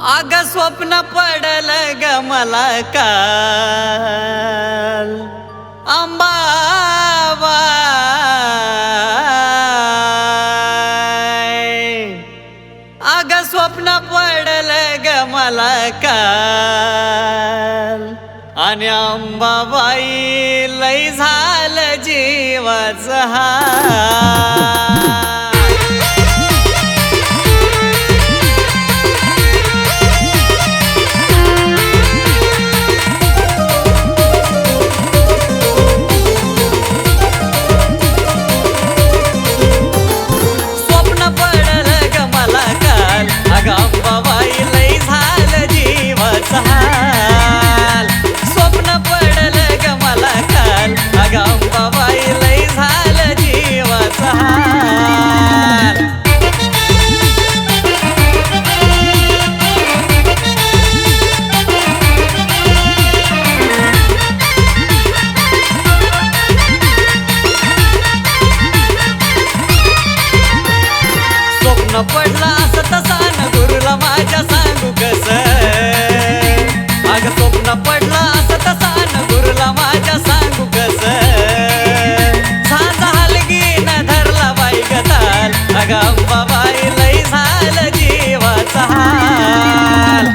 आग स्वप्न पडल ग मला काल. आंबाबा आग स्वप्न पडल ग मला काल. आणि अंबाबाई लय झालं जीवाच हा न पडला तसा न गुरुला माझ्या सांगू कस? माझ स्वप्न पडला तसा न गुरुला माझ्या सांगू कस? झाला हलगी न धरला बाई गताल अगं बाबाई लई झालं जीवाचा हाल.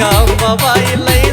गाव बाबाई लय